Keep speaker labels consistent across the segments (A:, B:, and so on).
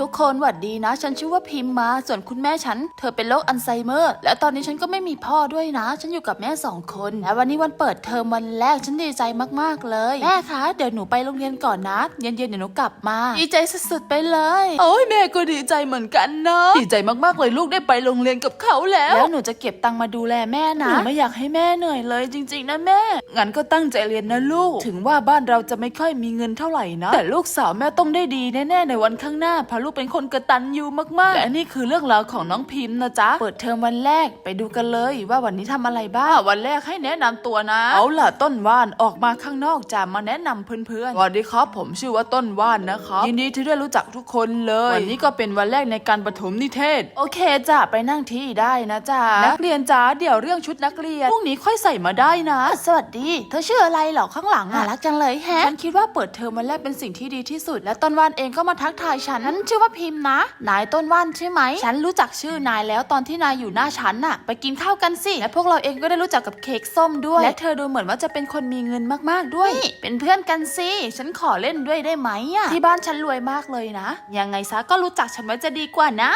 A: ทุกคนหวัดดีนะ ฉันชื่อว่าพิมพ์มา ส่วนคุณแม่ฉัน เธอเป็นโรคอัลไซเมอร์ และตอนนี้ฉันก็ไม่มีพ่อด้วยนะ ฉันอยู่กับแม่สองคน และวันนี้วันเปิดเทอมวันแรก ฉันดีใจมากๆเลย แม่คะ เดี๋ยวหนูไปโรงเรียนก่อนนะ เย็นๆเดี๋ยวหนูกลับมา ดีใจสุดๆไปเลย
B: โอ้ยแม่ก็ดีใจเหมือนกันนะ ดีใจมากๆเลยลูกได้ไปโรงเรียนกับเขาแล้ว
A: แล้วหนูจะเก็บตังค์มาดูแลแม่
B: ห
A: นะ
B: นูไม่อยากให้แม่เหนื่อยเลย จริง ๆ นะแม่ งั้นก็ตั้งใจเรียนนะลูก ถึงว่าบ้านเราจะไม่ค่อยมีเงินเท่าไหร่นะ แต่ลูกสาวแม่ต้องได้ดีแน่ๆในวันข้างหน้าเพราะลูกเป็นคนกระตันยูมากๆและนี่คือเรื่องราวของน้องพิมพ์นะจ๊ะ
A: เปิดเทอมวันแรกไปดูกันเลยว่าวันนี้ทำอะไรบ้าง
B: อะวันแรกให้แนะนำตัวนะ เอาล่ะต้นว่านออกมาข้างนอกจะมาแนะนำเพื่อนๆสวัสดีครับ ผมชื่อว่าต้นว่านนะครับยินดีที่ได้รู้จักทุกคนเลย วันนี้ก็เป็นวันแรกในการประถมนิเทศ
A: โอเคจ้ะไปนั่งที่ได้นะจ๊ะ
B: นักเรียนจ้าเดี๋ยวเรื่องชุดนักเรียนพรุ่งนี้ค่อยใส่มาได้นะ
A: อะสวัสดี เธอชื่ออะไรเหรอข้างหลังอะรักจังเลยแฮะฉันคิดว่าเปิดเทอมวันแรกเป็นสิ่งที่ดีที่สุด และต้นว่านเองก็มาทักทายฉันฉันชื่อว่าพิมพ์นะ นายต้นว่านใช่ไหม ฉันรู้จักชื่อนายแล้วตอนที่นายอยู่หน้าฉันน่ะ ไปกินข้าวกันสิ และพวกเราเองก็ได้รู้จักกับเค้กส้มด้วย และเธอดูเหมือนว่าจะเป็นคนมีเงินมากๆด้วย เป็นเพื่อนกันสิ ฉันขอเล่นด้วยได้ไหมอะที่บ้านฉันรวยมากเลยนะ ยังไงซะก็รู้จักฉันไว้จะดีกว่านะ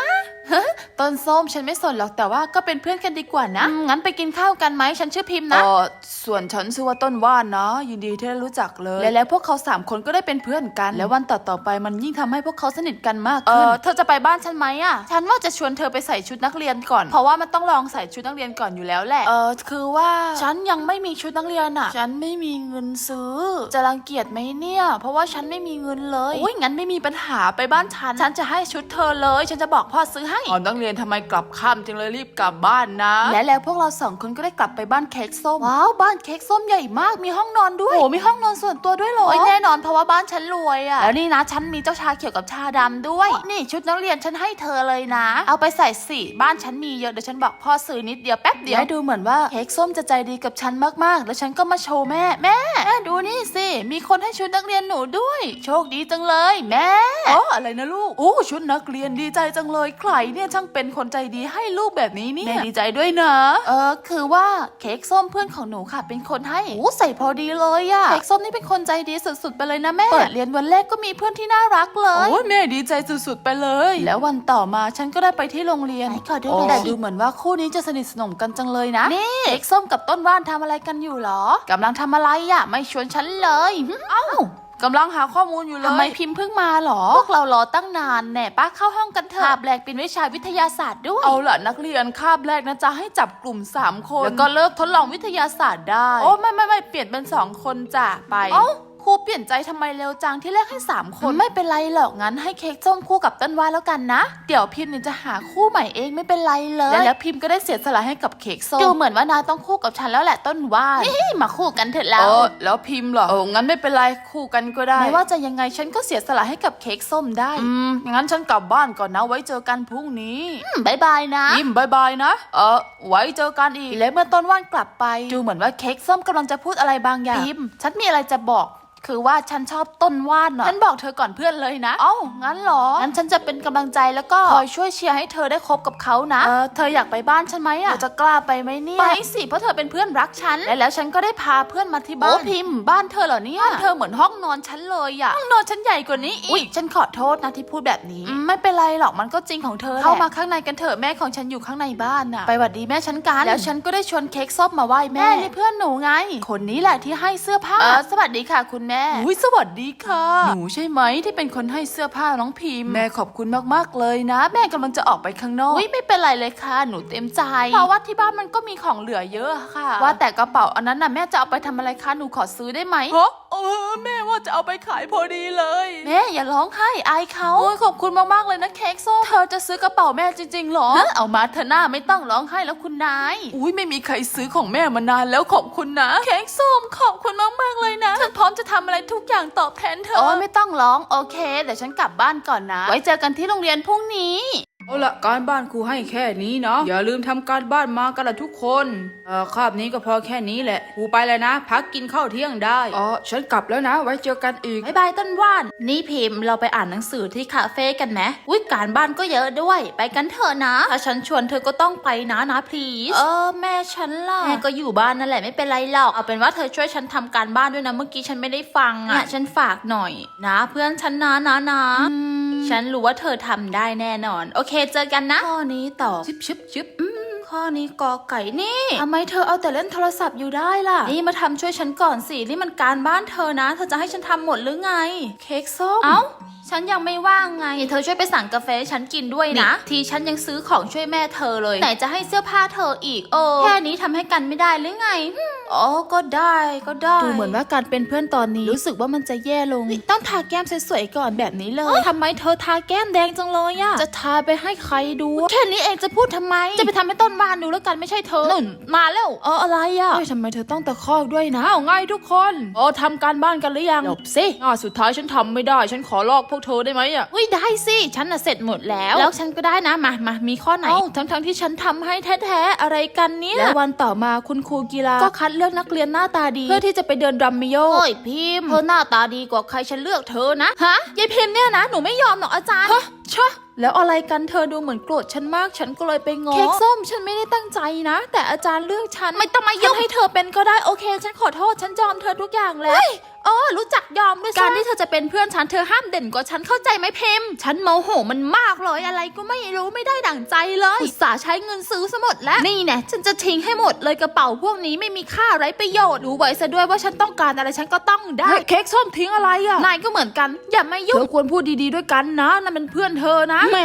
A: ต้นส้มฉันไม่สนหรอกแต่ว่าก็เป็นเพื่อนกันดีกว่านะอืมงั้นไปกินข้าวกันไหมฉันชื่อพิมพ์นะ
B: เออส่วนฉันชื่อว่าต้นว่านนะ ยินดีที่ได้รู้จักเลย
A: และแล้วพวกเขาสามคนก็ได้เป็นเพื่อนกัน แล้ววันต่อๆไปมันยิ่งทำให้พวกเขาสนิทกันมาก
B: เอ
A: ขึ้น
B: อ
A: เธอจะไปบ้านฉันไหมอะ ฉันว่าจะชวนเธอไปใส่ชุดนักเรียนก่อน เพราะว่ามันต้องลองใส่ชุดนักเรียนก่อนอยู่แล้วแหละ เออคือว่าฉันยังไม่มีชุดนักเรียนอะ ฉันไม่มีเงินซื้อ จะรังเกียจไหมเนี่ย เพราะว่าฉันไม่มีเงินเลย อุ้ยงั้นไม่มีปัญหาไปบ้านฉัน ฉันจะให้ชุดเธอเลย ฉันจะบอกพ่อซื้อให้
B: อ๋อนักเรียนทำไมกลับค่ำจังเลยรีบกลับบ้านนะ
A: และแล้วพวกเราสองคนก็ได้กลับไปบ้านเค้กส้ม ว้าว บ้านเค้กส้มใหญ่มาก มีห้องนอนด้วย โอ้ มีห้องนอนส่วนตัวด้วยเหรอแน่นอนเพราะว่าบ้านฉันรวยอะแล้วนี่นะฉันมีเจ้าชาเขียวกับชาดำด้วย นี่ชุดนักเรียนฉันให้เธอเลยนะ เอาไปใส่สิ บ้านฉันมีเยอะเดี๋ยวฉันบอกพ่อซื้อนิดเดียวแป๊บเดียวให้ดูเหมือนว่าเค้กส้มจะใจดีกับฉันมากๆ แล้วฉันก็มาโชว์แม่ แม่แม่ดูนี่สิ มีคนให้ชุดนักเรียนหนูด้วย โชคดีจังเลย แม่
B: อ๋ออะไรนะลูก โอ้ ชุดนักเรียนดีใจจังเลย ใครเนี่ยช่างเป็นคนใจดีให้ลูกแบบนี้เนี่ย
A: แม่
B: ดีใจด้วยนะ
A: เออ คือว่าเค้กส้มเพื่อนของหนูค่ะ เป็นคนให้โอ้ใส่พอดีเลยอะเค้กส้มนี่เป็นคนใจดีสุดๆไปเลยนะแม่เปิดเรียนวันแรกก็มีเพื่อนที่น่ารักเลย
B: โอ้ยแม่ดีใจสุดๆไปเลย
A: แล้ววันต่อมาฉันก็ได้ไปที่โรงเรียน
B: ไหนขอดู
A: โห
B: น่อย
A: แต่ดูเหมือนว่าคู่นี้จะสนิทสนมกันจังเลยนะนี่เค้กส้มกับต้นว่านทำอะไรกันอยู่หรอกำลังทำอะไรอะไม่ชวนฉันเลยหึเอ้า
B: กำลังหาข้อมูลอยู่เลย
A: ทำไมพิมพ์เพิ่งมาหรอ พวกเรารอตั้งนานแน่ป้าเข้าห้องกันเถอะคาบแรกเป็นวิชาวิทยาศาสตร์ด้วย
B: เอาล่ะนักเรียนคาบแรกนะจ๊ะให้จับกลุ่ม 3 คน
A: แล้วก็เลิกทดลองวิทยาศาสตร์ได้
B: โอ้ไม่ไม่ไม่เปลี่ยนเป็น 2 คนจ้ะไป
A: เอ้า ครูเปลี่ยนใจทำไมเร็วจังที่แรกให้สามคน ไม่เป็นไรหรอกงั้นให้เค้กส้มคู่กับต้นว่าแล้วกันนะ เดี๋ยวพิมพ์เนี่ยจะหาคู่ใหม่เองไม่เป็นไรเลยและแล้วพิมพ์ก็ได้เสียสละให้กับเค้กส้มดูเหมือนว่านายต้องคู่กับฉันแล้วแหละต้นว่าเฮ้ยมาคู่กันเถอะเรา
B: เออแล้วพิมพ์เหรอเอองั้นไม่เป็นไรคู่กันก็ได้
A: ไม่ว่าจะยังไงฉันก็เสียสละให้กับเค้กส้มได้
B: อืมงั้นฉันกลับบ้านก่อนนะไว้เจอกันพรุ่งนี้
A: อืมบายบายนะ
B: ยิ้มบายบายนะ เออไว้เจอกันอีก
A: และเมื่อต้นว่านกลับไป ดูเหมือนว่าเค้กส้มกำลังจะพูดอะไรบางอย่างพิมพ์ฉันมีอะไรจะบอก คือว่าฉันชอบต้นว่านอะฉันบอกเธอก่อนเพื่อนเลยนะเอ้างั้นเหรอ งั้นฉันจะเป็นกำลังใจแล้วก็คอยช่วยเชียร์ให้เธอได้คบกับเขานะ เออ เธออยากไปบ้านฉันไหมอะเธอจะกล้าไปไหมเนี่ย ไปสิ เพราะเธอเป็นเพื่อนรักฉัน และแล้วฉันก็ได้พาเพื่อนมาที่บ้าน โอ้พิมพ์บ้านเธอเหรอเนี่ยเธอเหมือนห้องนอนฉันเลยอะห้องนอนฉันใหญ่กว่านี้อีกอุ๊ยฉันขอโทษนะที่พูดแบบนี้ ไม่เป็นไรหรอก มันก็จริงของเธอเข้ามาข้างในกันเถอะแม่ของฉันอยู่ข้างในบ้านน่ะ ไปหวัดดีแม่ฉันกัน แล้วฉันก็ได้ชวนเค้กส้มมาไหว้แม่ นี่เพื่อนหนูไง คนนี้แหละที่ให้เสื้อผ้าเออสวัสดีค่ะคุณแม่
B: อุ้ยสวัสดีค่ะ หนูใช่ไหมที่เป็นคนให้เสื้อผ้าน้องพิมพ์ แม่ขอบคุณมากๆเลยนะ แม่กำลังจะออกไปข้างนอก
A: อุ้ยไม่เป็นไรเลยค่ะ หนูเต็มใจ เพราะว่าที่บ้านมันก็มีของเหลือเยอะค่ะ ว่าแต่กระเป๋าอันนั้นน่ะแม่จะเอาไปทำอะไรคะ หนูขอซื้อได้ไหม
B: เฮ้เออแม่ว่าจะเอาไปขายพอดีเลย
A: แม่อย่าร้องไห้อายเขาโอ้ยขอบคุณมากๆเลยนะเค้กส้มเธอจะซื้อกระเป๋าแม่จริงๆหรอเอามาเธอหน้าไม่ต้องร้องไห้แล้วคุณนาย
B: อุ้ยไม่มีใครซื้อของแม่มานานแล้วขอบคุณนะ
A: เค้กส้มขอบคุณมากๆเลยนะฉันพร้อมจะทำอะไรทุกอย่างตอบแทนเธอโอ้ยไม่ต้องร้องโอเคเดี๋ยวฉันกลับบ้านก่อนนะ ไว้เจอกันที่โรงเรียนพรุ่งนี้
B: เอาละการบ้านครูให้แค่นี้เนาะอย่าลืมทำการบ้านมากันละทุกคนเอ่อคาบนี้ก็พอแค่นี้แหละครูไปเลยนะ พักกินข้าวเที่ยงได้อ๋อฉันกลับแล้วนะ ไว้เจอกันอีก
A: บายบายต้นว่าน นี่พิมพ์เราไปอ่านหนังสือที่คาเฟ่กันไหมอุ้ยการบ้านก็เยอะด้วย ไปกันเถอะนะถ้าฉันชวนเธอก็ต้องไปนะนะพลีสเออแม่ฉันล่ะแม่ก็อยู่บ้านนั่นแหละไม่เป็นไรหรอกเอาเป็นว่าเธอช่วยฉันทำการบ้านด้วยนะเมื่อกี้ฉันไม่ได้ฟังอะฉันฝากหน่อย นะ เพื่อนฉันนะนะนะอืม ฉันรู้ว่าเธอทำได้แน่นอน โอเค เจอกันนะ ข้อนี้ตอบชิบชิบชิบอืมข้อนี้กอไก่นี่ทำไมเธอเอาแต่เล่นโทรศัพท์อยู่ได้ล่ะ นี่มาทำช่วยฉันก่อนสิ นี่มันการบ้านเธอนะ เธอจะให้ฉันทำหมดหรือไง เค้กส้ม เอ้าฉันยังไม่ว่างไง เธอช่วยไปสั่งกาแฟให้ฉันกินด้วยนะ ทีฉันยังซื้อของช่วยแม่เธอเลย ไหนจะให้เสื้อผ้าเธออีก โอ้ แค่นี้ทำให้กันไม่ได้หรือไงหึ่ม อ๋อ ก็ได้ก็ได้
B: ดูเหมือนว่าการเป็นเพื่อนตอนนี้ รู้สึกว่ามันจะแย่ลง ต้องทาแก้มสวยๆก่อนแบบนี้เลย ทำไมเธอทาแก้มแดงจังเลยอะจะทาไปให้ใครดู แค่นี้เองจะพูดทำไม จะไปทำให้ต้นบานดูแล้วกันไม่ใช่เธอนุ่นมาแล้วเอออะไรอะเฮ้ยทำไมเธอต้องตะคอกด้วยนะเอาไงทุกคนโอ้ทำการบ้านกันหรือยังจบสิอ่าสุดท้ายฉันทำไม่ได้ ฉันขอลอกพวกเธอได้ไหมอะ
A: เฮ้ยได้สิฉันน่ะเสร็จหมดแล้วแล้วฉันก็ได้นะมามามีข้อไหน
B: เอ้าทั้งๆที่ฉันทำให้แท้ๆอะไรกันเนี่ยแล้ววันต่อมาคุณครูกีฬาก็คัดเลือกนักเรียนหน้าตาดี เพื่อที่จะไปเดินรัมมิโย
A: โอ้ยพิมพ์เธอหน้าตาดีกว่าใครฉันเลือกเธอนะฮะยายพิมพ์เนี่ยนะหนูไม่ยอมหรอกอาจารย์
B: ฮะ ชะแล้วอะไรกันเธอดูเหมือนโกรธฉันมาก ฉันก็เลยไปงอเค้กส้มฉันไม่ได้ตั้งใจนะ แต่อาจารย์เลือกฉัน
A: ไม่ต้องมายุ่ง
B: ฉันให้เธอเป็นก็ได้โอเค ฉันขอโทษฉันยอมเธอทุกอย่างแล้ว
A: เออรู้จักยอมด้วยการที่เธอจะเป็นเพื่อนฉันเธอห้ามเด่นกว่าฉันเข้าใจไหมพิมพ์ฉันโมโหมันมากเลยอะไรก็ไม่รู้ไม่ได้ดั่งใจเลยอุตส่าห์ใช้เงินซื้อซะหมดแล้วนี่แน่ฉันจะทิ้งให้หมดเลยกระเป๋าพวกนี้ไม่มีค่าไรประโยชน์รู้ไว้ซะด้วยว่าฉันต้องการอะไรฉันก็ต้องได้
B: เฮ้ยเค้กส้มทิ้งอะไรอะ
A: นายก็เหมือนกันอย่ามา
B: เธ
A: ยุ่ง
B: อควรพูดดีๆด้วยกันนะนั่นเป็นเพื่อนเธอนะ
A: แหม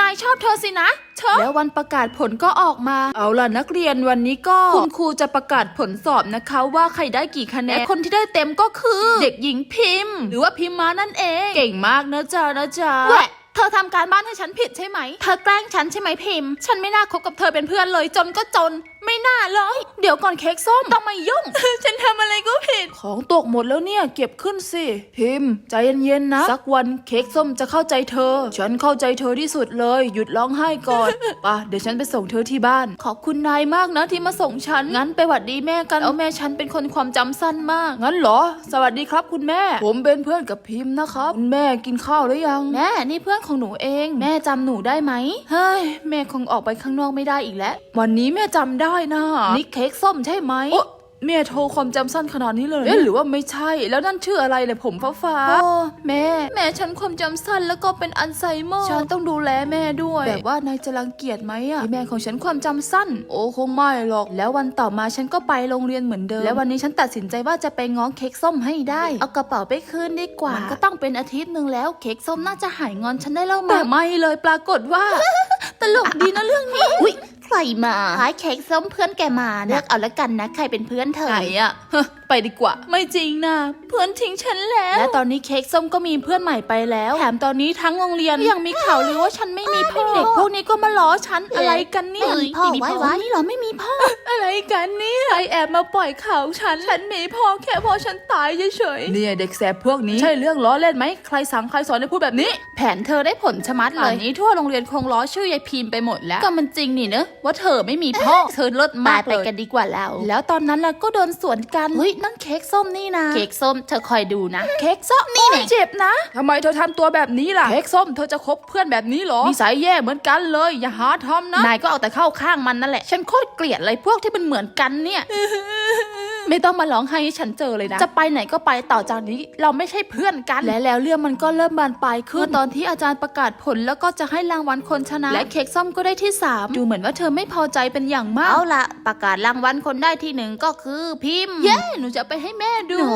A: นายชอบเธอสินะเธอ
B: แล้ววันประกาศผลก็ออกมา เอาล่ะนักเรียนวันนี้ก็ คุณครูจะประกาศผลสอบนะคะว่าใครได้กี่คะแนน คนที่ได้เต็มก็คือ เด็กหญิงพิมพ์ หรือว่าพิมพ์มานั่นเอง เก่งมากนะจ๊ะนะจ๊ะ
A: แหวะ เธอทำการบ้านให้ฉันผิดใช่ไหม เธอแกล้งฉันใช่ไหมพิมพ์ ฉันไม่น่าคบกับเธอเป็นเพื่อนเลย จนก็จน ไม่น่าเลย
B: เดี๋ยวก่อนเค้กส้ม
A: ต้องมายุ่ง ฉันทำอะไรก็ผิด
B: ของตกหมดแล้วเนี่ย เก็บขึ้นสิ พิมพ์ ใจเย็นๆนะ สักวันเค้กส้มจะเข้าใจเธอ ฉันเข้าใจเธอที่สุดเลย หยุดร้องไห้ก่อนป่ะเดี๋ยวฉันไปส่งเธอที่บ้าน ขอบคุณนายมากนะที่มาส่งฉัน งั้นไปหวัดดีแม่กันเอาแม่ฉันเป็นคนความจำสั้นมาก งั้นเหรอ สวัสดีครับคุณแม่ ผมเป็นเพื่อนกับพิมพ์นะครับคุณแม่กินข้าวหรือยัง
A: แม่นี่เพื่อนของหนูเอง แม่จำหนูได้ไหม
B: เฮ้ยแม่คงออกไปข้างนอกไม่ได้อีกแล้ว วันนี้แม่จำได้นะ
A: นี่เค้กส้มใช่ไหม
B: โอ๊ะแม่โทรความจำสั้นขนาดนี้เลยเอ๊ะหรือว่าไม่ใช่ แล้วนั่นชื่ออะไรเลยผมฟ้าฟ้าๆ
A: โอ้
B: แม่ แม่ฉันความจำสั้นแล้วก็เป็นอัลไซเมอร์ฉันต้องดูแลแม่ด้วยแบบว่านายจะรังเกียจไหมอะที่แม่ของฉันความจำสั้น โอ้คงไม่หรอก แล้ววันต่อมาฉันก็ไปโรงเรียนเหมือนเดิม แล้ววันนี้ฉันตัดสินใจว่าจะไปง้อเค้กส้มให้ได้
A: เอากระเป๋าไปคืนดีกว่า
B: มันก็
A: ก็ต้องเป็นอาทิตย์หนึ่งแล้วเค้กส้มน่าจะหายงอนฉันได้แล้ว
B: แต่
A: มั้ง
B: ไม่เลยปรากฏว่า
A: ตลกดีนะเรื่องนี้อุ้ยใครมาคล้ายเค้กส้มเพื่อนแกมาเลือกเอาละกันนะ ใครเป็นเพื่อนเธอ
B: ไหนอะเฮ้อไปดีกว่า ไม่จริงนะเพื่อนทิ้งฉันแล้ว และตอนนี้เค้กส้มก็มีเพื่อนใหม่ไปแล้วแถมตอนนี้ทั้งโรงเรียนยังมีข่าวลือว่าฉันไม่มีพ่อเด็กพวกนี้ก็มาล้อฉันอะไรกันเนี่ย
A: เอ้ยพ่อไว้ไว้นี่เหรอไม่มีพ่อ
B: อะไรกันเนี่ยใครแอบมาปล่อยข่าวฉันฉันมีพ่อแค่พอฉันตายเฉยๆเนี่ยเด็กแสบพวกนี้ใช่เรื่องล้อเล่นไหมใครสั่งใครสอนให้พูดแบบนี้
A: แผนเธอได้ผลชะมัด
B: ต
A: เล
B: อน
A: ย
B: นี้ทั่วโรงเรียนคงล้อชื่อยายพิมพ์ไปหมดแล้ว
A: ก็มันจริงนี่เนอะ ว่าเธอไม่มีพ่อเธอเลิศมาก
B: ไป
A: เลย
B: กันดีกว่าแล้ว แล้วตอนนั้นล่ะก็โดนสวนกัน
A: เฮ้ยนั่นเค้กส้มนี่นะเค้กส้มเธอคอยดูนะ
B: เค้กส้มนี่เจ็บนะทำไมเธอทำตัวแบบนี้ล่ะเค้กส้มเธอจะคบเพื่อนแบบนี้เหรอนิสัยแย่เหมือนกันเลย อย่าหาทำนะ
A: นายก็เอาแต่เข้าข้างมันนั่นแหละ ฉันโคตรเกลียดเลยพวกที่เป็นเหมือนกันเนี่ย
B: ไม่ต้องมาร้องไห้ให้ฉันเจอเลยนะ จะไปไหนก็ไปต่อจากนี้เราไม่ใช่เพื่อนกัน และแล้วเรื่องมันก็เริ่มบานปลายขึ้นเมื่อตอนที่อาจารย์ประกาศผลแล้วก็จะให้รางวัลคนชนะ และเค้กส้มก็ได้ที่สามดูเหมือนว่าเธอไม่พอใจเป็นอย่างมาก
A: เอาละประกาศรางวัลคนได้ที่หนึ่งก็คือพิมพ์
B: เย้ หนูจะไปให้แม่ดู
A: หนู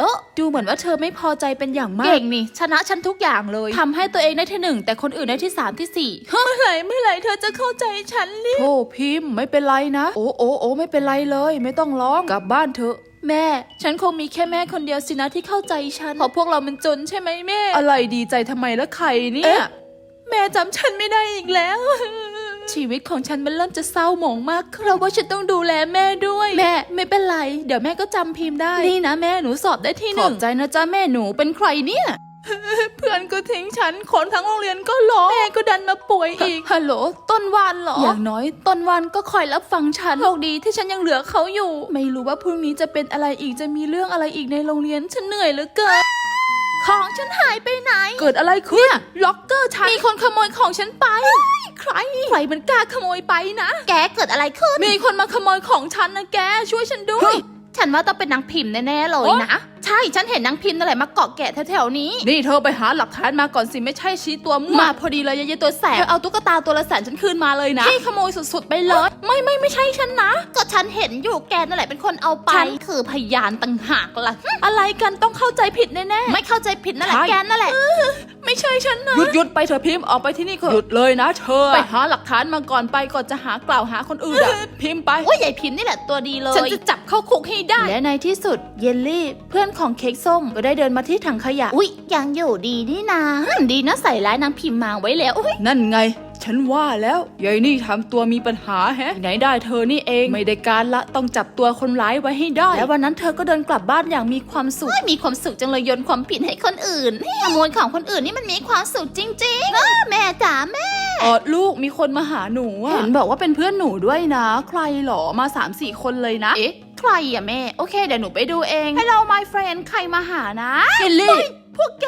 B: เออดูเหมือนว่าเธอไม่พอใจเป็นอย่างมาก
A: เก่งนี่ ชนะฉันทุกอย่างเลยทำให้ตัวเองได้ที่หนึ่งแต่คนอื่นได้ที่สามที่สี่
B: เมื่อไหร่เมื่อไหร่เธอจะเข้าใจฉันเนี่ยโอ้พิมพ์ไม่เป็นไรนะ โอ้โอ้โอ้ไม่เป็นไรเลยไม่ต้องร้องกลับบ้านเถอะ แม่ ฉันคงมีแค่แม่คนเดียวสินะที่เข้าใจฉันเพราะพวกเรามันจนใช่ไหมแม่ อะไรดีใจทำไมแล้วใครเนี่ย แม่จำฉันไม่ได้อีกแล้ว ชีวิตของฉันมันเริ่มจะเศร้าหมองมากขึ้นเพราะว่าฉันต้องดูแลแม่ด้วย แม่ ไม่เป็นไร เดี๋ยวแม่ก็จำพิมพ์ได้ นี่นะแม่หนูสอบได้ที่หนึ่งขอบใจนะจ๊ะแม่หนูเป็นใครเนี่ย เพื่อนก็ทิ้งฉันคนทั้งโรงเรียนก็ร้องแม่ก็ดันมาป่วยอีก ฮัลโหล ต้นวานเหรอ อย่างน้อย ต้นวานก็คอยรับฟังฉัน โชคดีที่ฉันยังเหลือเขาอยู่ ไม่รู้ว่าพรุ่งนี้จะเป็นอะไรอีก จะมีเรื่องอะไรอีกในโรงเรียน ฉันเหนื่อยเหลือเกิน
A: ของฉันหายไปไหน
B: เกิดอะไรขึ้น ล็อกเกอร์ฉัน มีคนขโมยของฉันไป ใคร ใครมันกล้าขโมยไปนะ
A: แกเกิดอะไรขึ้น
B: มีคนมาขโมยของฉันนะแก ช่วยฉันด้ว
A: เฮ้
B: ย
A: ยฉันว่าต้องเป็นนางพิมพ์แน่ๆเลยนะ
B: ฉ
A: ใช่ฉันเห็นนางพิมพ์นั่นแหละมาเกาะแกะแถวๆนี้
B: นี่เธอไปหาหลักฐานมาก่อนสิไม่ใช่ชี้ตัวมั่ว
A: มาพอดีเลยยายตัวแสบเธอเอาตุ๊กตาตัวละแสนฉันคืนมาเลยนะ
B: พี่ขโมยสุดๆไปเลย
A: ไม่ไม่ไม่ใช่ฉันนะ ก็ฉันเห็นอยู่แกนั่นแหละเป็นคนเอาไปฉันคือพยานต่างหากล่ะ
B: อะไรกันต้องเข้าใจผิดแน่
A: ไม่เข้าใจผิดนั่นแหละ
B: ใช่
A: แกนั่นแหละ
B: ไม่ใช่ฉันนะหยุดหยุดไปเถอะพิมพ์ออกไปที่นี่เถอะหยุดเลยนะเธอไปหาหลักฐานมาก่อนไปก่อนจะหากล่าวหาคนอื่นอะพิมพ์ไป
A: โอ้ยยายพิมพ์นี่แหละตัวดีเลย
B: ฉันจะจับเข้าคุกให้ได้
A: และในที่สุดเยลลี่เพื่อนของเค้กส้มก็ได้เดินมาที่ถังขยะ อุ๊ย ยังอยู่ดีนี่นาอืมดีนะใส่ร้ายนางพิมพ์มาไว้แล้วอุ๊ย
B: นั่นไง ฉันว่าแล้วยายนี่ทำตัวมีปัญหาแฮะ ไหนได้เธอนี่เอง ไม่ได้การละต้องจับตัวคนร้ายไว้ให้ได้
A: และวันนั้นเธอก็เดินกลับบ้านอย่างมีความสุข มีความสุขจังเลยโยนความผิดให้คนอื่นขโมยของคนอื่นนี่มันมีความสุขจริงๆเออแม่จ๋าแม่
B: เออลูกมีคนมาหาหนูอะ
A: เห็นบอกว่าเป็นเพื่อนหนูด้วยนะ ใครหรอมา3ามสี่คนเลยนะเอ๊ะ ใครอะแม่ โอเค เดี๋ยวหนูไปดูเอง Hello my friend ใครมาหานะ
B: เฮลลี่
A: พวกแก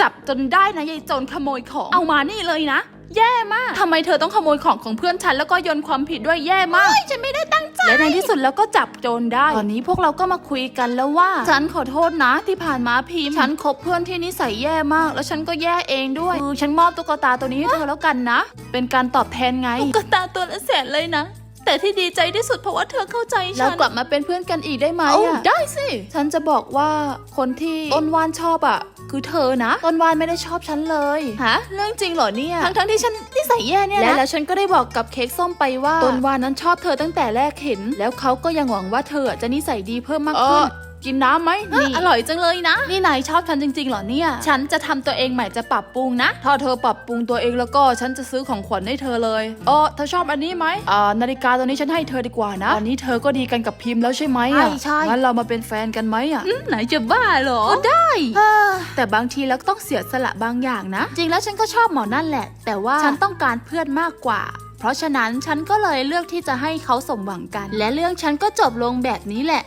A: จับจนได้นะยายโจรขโมยของ เอามานี่เลยนะ แย่มาก
B: ทำไมเธอต้องขโมยของของเพื่อนฉันแล้วก็โยนความผิดด้วยแย่มาก
A: ฉันไม่ได้ตั้งใจ และในที่สุดแล้วก็จับโจรได้ ตอนนี้พวกเราก็มาคุยกันแล้วว่า ฉันขอโทษนะที่ผ่านมาพิมพ์ ฉันคบเพื่อนที่นิสัยแย่มาก แล้วฉันก็แย่เองด้วยคือฉันมอบตุ๊กตาตัวนี้ให้เธอแล้วกันนะ เป็นการตอบแทนไง
B: ก็ตาตัวละแสนเลยนะ แต่ที่ดีใจที่สุดเพราะว่าเธอเข้าใจ
A: แล้ว
B: ฉัน
A: กลับมาเป็นเพื่อนกันอีกได้ไหม
B: เอา
A: อะ
B: ได้สิ
A: ฉันจะบอกว่าคนที่ต้นวานชอบอะ คือเธอนะ ต้นวานไม่ได้ชอบฉันเลย
B: ฮะ เรื่องจริงเหรอเนี่ย
A: ทั้งทั้งๆที่ฉันนิสัยแย่เนี่ยนะและแล้วฉันก็ได้บอกกับเค้กส้มไปว่าต้นวานนั้นชอบเธอตั้งแต่แรกเห็น แล้วเขาก็ยังหวังว่าเธอจะนิสัยดีเพิ่มมาก
B: เอ
A: ขึ้
B: อน กินน้ำไหม
A: นี่อร่อยจังเลยนะ นี่นายชอบฉันจริงๆเหรอเนี่ย ฉันจะทำตัวเองใหม่จะปรับปรุงนะ
B: ถ้าเธอปรับปรุงตัวเองแล้วก็ฉันจะซื้อของขวัญให้เธอเลยเออเธอชอบอันนี้ไหมอ่านาฬิกาตัวนี้ฉันให้เธอดีกว่านะตอนนี้เธอก็ดีกันกับพิมพ์แล้วใช่ไหมอะ
A: ใช่ใช่
B: งั้นเรามาเป็นแฟนกันไหมอะ
A: ไหนจะบ้าเหรอก็ได้แต่บางทีแล้วก็ต้องเสียสละบางอย่างนะ จริงแล้วฉันก็ชอบหมอนั่นแหละ แต่ว่าฉันต้องการเพื่อนมากกว่า เพราะฉะนั้นฉันก็เลยเลือกที่จะให้เขาสมหวังกัน และเรื่องฉันก็จบลงแบบนี้แหละ